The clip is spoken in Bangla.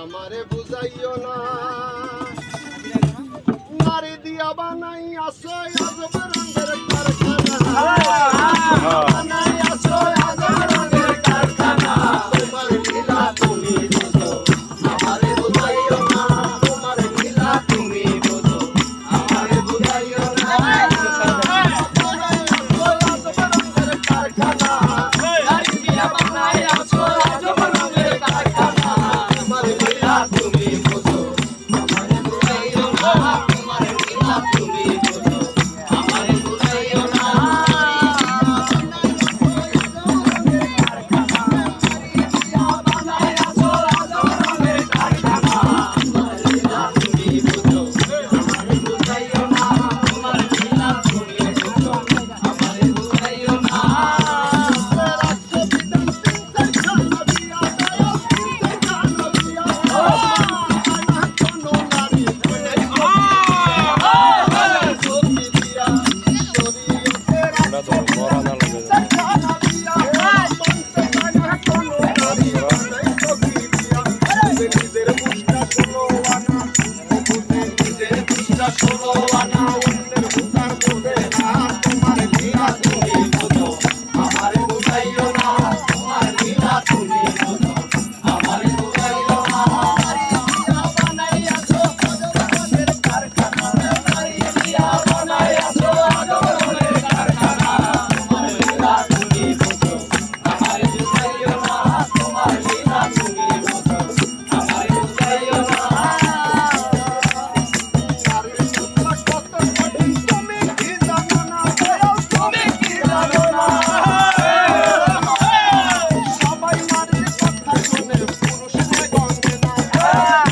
আমারে বুঝাইও না। নারী দিয়া বানাই আসো আজব রঙের কারখানা। ভগবান Yeah.